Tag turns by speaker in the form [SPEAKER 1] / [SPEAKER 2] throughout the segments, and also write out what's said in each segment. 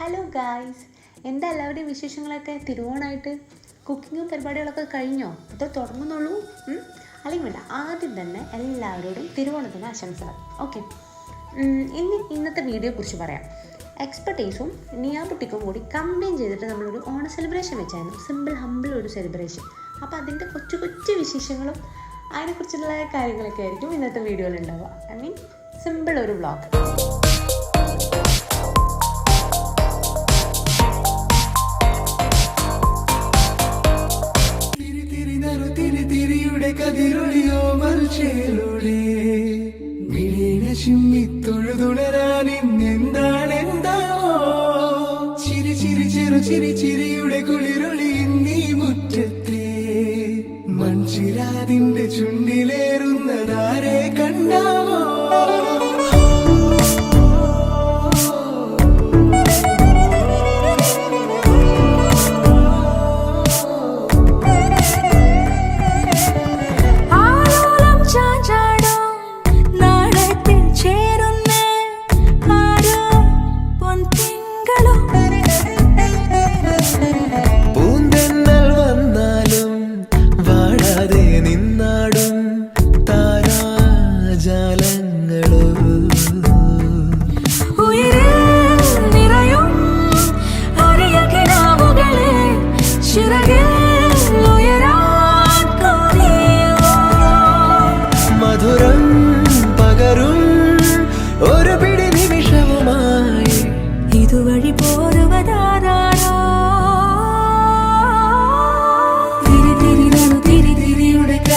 [SPEAKER 1] Hello guys എന്താ എല്ലാവരുടെയും വിശേഷങ്ങളൊക്കെ? തിരുവോണായിട്ട് കുക്കിങ്ങും പരിപാടികളൊക്കെ കഴിഞ്ഞോ? അതോ തുടങ്ങുന്നുള്ളൂ? അല്ലെങ്കിൽ വേണ്ട ആദ്യം തന്നെ എല്ലാവരോടും തിരുവോണത്തിന് ആശംസകൾ. ഓക്കെ ഇനി ഇന്നത്തെ വീഡിയോ കുറിച്ച് പറയാം. എക്സ്പെർട്ടീസും നിയാബുട്ടിക്കും കൂടി കമ്പയിൻ ചെയ്തിട്ട് നമ്മളൊരു ഓണ സെലിബ്രേഷൻ വെച്ചായിരുന്നു. സിമ്പിൾ ഹമ്പിൾ ഒരു സെലിബ്രേഷൻ അപ്പോൾ അതിന്റെ കൊച്ചു കൊച്ചു വിശേഷങ്ങളും അതിനെക്കുറിച്ചുള്ള കാര്യങ്ങളൊക്കെ ആയിരിക്കും ഇന്നത്തെ വീഡിയോയിൽ ഉണ്ടാവുക. ഐ മീൻ സിമ്പിൾ ഒരു വ്ളോഗ്
[SPEAKER 2] ചിരി ചിരി ചിരി ചിരിയുടെ കുളിരൊളി നീ മുറ്റത്തെ മൺചിരാതിന്റെ ചുണ്ടിലേറുന്നതാരെ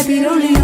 [SPEAKER 3] be lonely.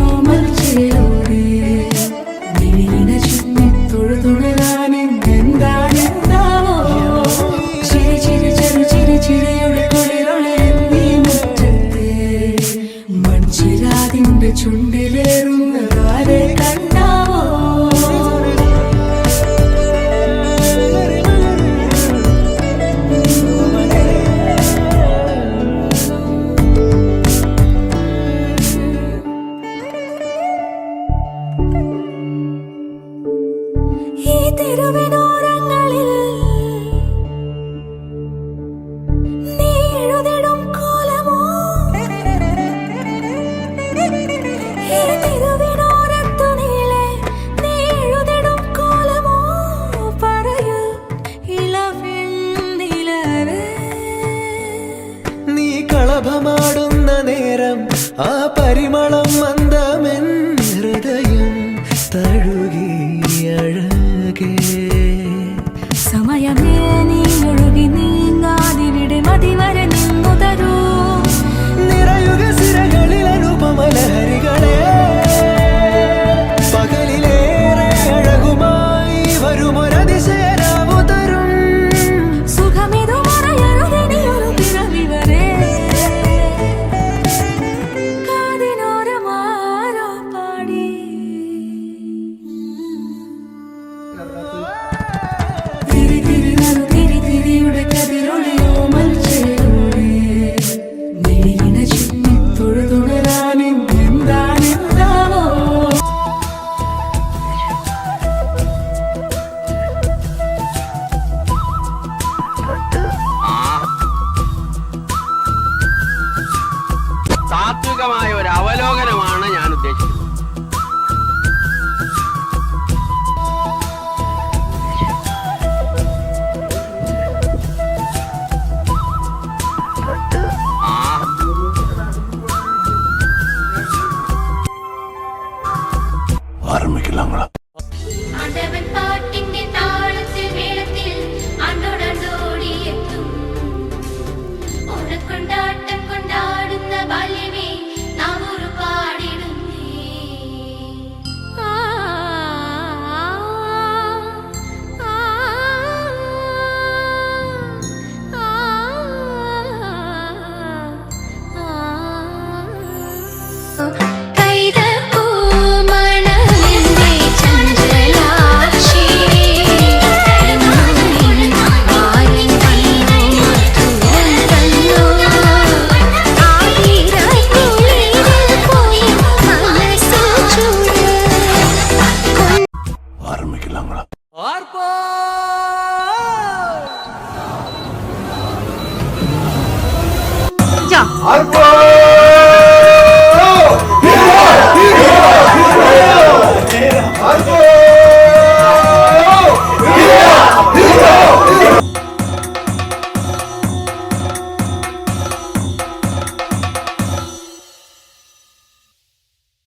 [SPEAKER 3] ஆ பரிமளம் வந்த Thank you.
[SPEAKER 4] Arpa.